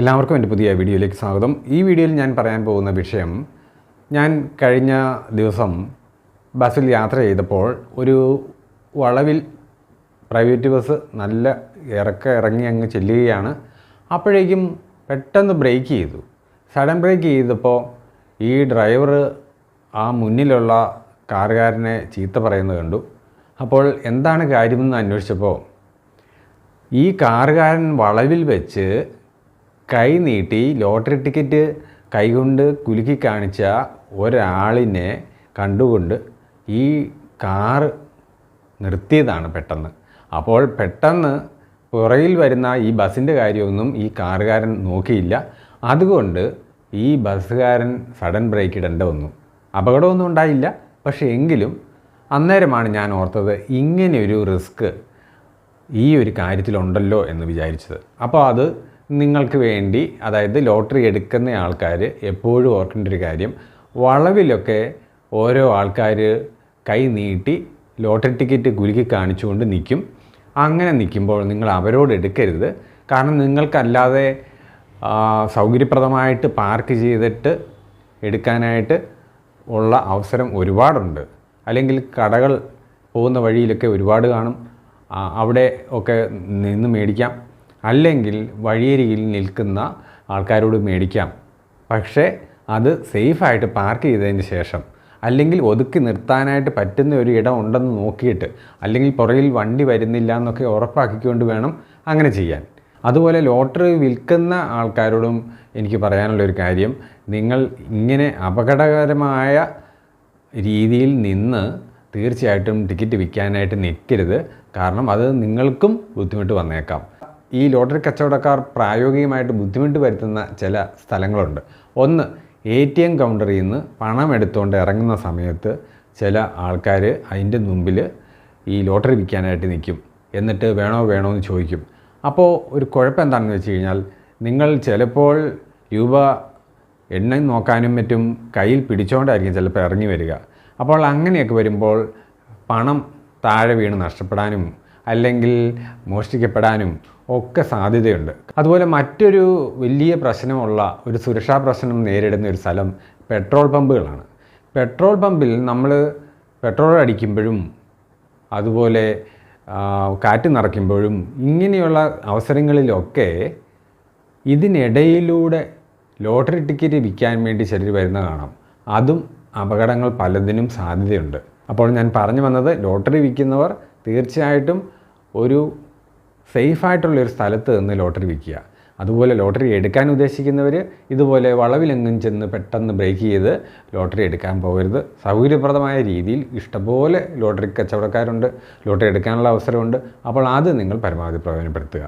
എല്ലാവർക്കും എന്റെ പുതിയ വീഡിയോയിലേക്ക് സ്വാഗതം. ഈ വീഡിയോയിൽ ഞാൻ പറയാൻ പോകുന്ന വിഷയം ഞാൻ കഴിഞ്ഞ ദിവസം ബസ്സിൽ യാത്ര ചെയ്തപ്പോൾ ഒരു വളവിൽ പ്രൈവറ്റ് ബസ് നല്ല ഇറക്ക ഇറങ്ങി അങ്ങ് ചെല്ലുകയാണ്. അപ്പോഴേക്കും പെട്ടെന്ന് ബ്രേക്ക് ചെയ്തു. സഡൻ ബ്രേക്ക് ചെയ്തപ്പോൾ ഈ ഡ്രൈവർ ആ മുന്നിലുള്ള കാറുകാരനെ ചീത്ത പറയുന്നത് കണ്ടു. അപ്പോൾ എന്താണ് കാര്യമെന്ന് അന്വേഷിച്ചപ്പോൾ ഈ കാറുകാരൻ വളവിൽ വെച്ച് കൈ നീട്ടി ലോട്ടറി ടിക്കറ്റ് കൈകൊണ്ട് കുലുക്കി കാണിച്ച ഒരാളിനെ കണ്ടുകൊണ്ട് ഈ കാറ് നിർത്തിയതാണ് പെട്ടെന്ന്. അപ്പോൾ പെട്ടെന്ന് പുറയിൽ വരുന്ന ഈ ബസ്സിന്റെ കാര്യമൊന്നും ഈ കാറുകാരൻ നോക്കിയില്ല. അതുകൊണ്ട് ഈ ബസ്സുകാരൻ സഡൻ ബ്രേക്ക് ഇടേണ്ട വന്നു. അപകടമൊന്നും ഉണ്ടായില്ല. പക്ഷേ എങ്കിലും അന്നേരമാണ് ഞാൻ ഓർത്തത് ഇങ്ങനെയൊരു റിസ്ക് ഈ ഒരു കാര്യത്തിലുണ്ടല്ലോ എന്ന് വിചാരിച്ചത്. അപ്പോൾ അത് നിങ്ങൾക്ക് വേണ്ടി അതായത് ലോട്ടറി എടുക്കുന്ന ആൾക്കാർ എപ്പോഴും ഓർക്കേണ്ട ഒരു കാര്യം വളവിലൊക്കെ ഓരോ ആൾക്കാർ കൈ നീട്ടി ലോട്ടറി ടിക്കറ്റ് കുലുക്കി കാണിച്ചുകൊണ്ട് നിൽക്കും. അങ്ങനെ നിൽക്കുമ്പോൾ നിങ്ങൾ അവരോട് എടുക്കരുത്. കാരണം നിങ്ങൾക്കല്ലാതെ സൗകര്യപ്രദമായിട്ട് പാർക്ക് ചെയ്തിട്ട് എടുക്കാനായിട്ട് ഉള്ള അവസരം ഒരുപാടുണ്ട്. അല്ലെങ്കിൽ കടകൾ പോകുന്ന വഴിയിലൊക്കെ ഒരുപാട് കാണും. അവിടെ ഒക്കെ നിന്ന് മേടിക്കാം. അല്ലെങ്കിൽ വഴിയരികിൽ നിൽക്കുന്ന ആൾക്കാരോട് മേടിക്കാം. പക്ഷേ അത് സേഫായിട്ട് പാർക്ക് ചെയ്തതിന് ശേഷം അല്ലെങ്കിൽ ഒതുക്കി നിർത്താനായിട്ട് പറ്റുന്ന ഒരു ഇടം ഉണ്ടെന്ന് നോക്കിയിട്ട് അല്ലെങ്കിൽ പുറകിൽ വണ്ടി വരുന്നില്ല എന്നൊക്കെ ഉറപ്പാക്കിക്കൊണ്ട് വേണം അങ്ങനെ ചെയ്യാൻ. അതുപോലെ ലോട്ടറി വിൽക്കുന്ന ആൾക്കാരോടും എനിക്ക് പറയാനുള്ളൊരു കാര്യം നിങ്ങൾ ഇങ്ങനെ അപകടകരമായ രീതിയിൽ നിന്ന് തീർച്ചയായിട്ടും ടിക്കറ്റ് വിൽക്കാനായിട്ട് നിൽക്കരുത്. കാരണം അത് നിങ്ങൾക്കും ബുദ്ധിമുട്ട് വന്നേക്കാം. ഈ ലോട്ടറി കച്ചവടക്കാർ പ്രായോഗികമായിട്ട് ബുദ്ധിമുട്ട് വരുത്തുന്ന ചില സ്ഥലങ്ങളുണ്ട്. ഒന്ന് എ ടി എം കൗണ്ടറിൽ നിന്ന് പണം എടുത്തുകൊണ്ട് ഇറങ്ങുന്ന സമയത്ത് ചില ആൾക്കാർ അതിന്റെ മുമ്പിൽ ഈ ലോട്ടറി വിൽക്കാനായിട്ട് നിൽക്കും. എന്നിട്ട് വേണോ വേണോ എന്ന് ചോദിക്കും. അപ്പോൾ ഒരു കുഴപ്പം എന്താണെന്ന് വെച്ച് കഴിഞ്ഞാൽ നിങ്ങൾ ചിലപ്പോൾ രൂപ എണ്ണ നോക്കാനും മറ്റും കയ്യിൽ പിടിച്ചുകൊണ്ടായിരിക്കും ചിലപ്പോൾ ഇറങ്ങി വരിക. അപ്പോൾ അങ്ങനെയൊക്കെ വരുമ്പോൾ പണം താഴെ വീണ് നഷ്ടപ്പെടാനും അല്ലെങ്കിൽ മോഷ്ടിക്കപ്പെടാനും ഒക്കെ സാധ്യതയുണ്ട്. അതുപോലെ മറ്റൊരു വലിയ പ്രശ്നമുള്ള ഒരു സുരക്ഷാ പ്രശ്നം നേരിടുന്ന ഒരു സ്ഥലം പെട്രോൾ പമ്പുകളാണ്. പെട്രോൾ പമ്പിൽ നമ്മൾ പെട്രോൾ അടിക്കുമ്പോഴും അതുപോലെ കാറ്റ് നിറയ്ക്കുമ്പോഴും ഇങ്ങനെയുള്ള അവസരങ്ങളിലൊക്കെ ഇതിനിടയിലൂടെ ലോട്ടറി ടിക്കറ്റ് വിൽക്കാൻ വേണ്ടി ചിലർ വരുന്ന കാണാം. അതും അപകടങ്ങൾ പലതിനും സാധ്യതയുണ്ട്. അപ്പോൾ ഞാൻ പറഞ്ഞു വന്നത് ലോട്ടറി വിൽക്കുന്നവർ തീർച്ചയായിട്ടും ഒരു സേഫായിട്ടുള്ളൊരു സ്ഥലത്ത് നിന്ന് ലോട്ടറി വിൽക്കുക. അതുപോലെ ലോട്ടറി എടുക്കാൻ ഉദ്ദേശിക്കുന്നവർ ഇതുപോലെ വളവിലെങ്ങും ചെന്ന് പെട്ടെന്ന് ബ്രേക്ക് ചെയ്ത് ലോട്ടറി എടുക്കാൻ പോകരുത്. സൗകര്യപ്രദമായ രീതിയിൽ ഇഷ്ടംപോലെ ലോട്ടറി കച്ചവടക്കാരുണ്ട്. ലോട്ടറി എടുക്കാനുള്ള അവസരമുണ്ട്. അപ്പോൾ അത് നിങ്ങൾ പരമാവധി പ്രയോജനപ്പെടുത്തുക.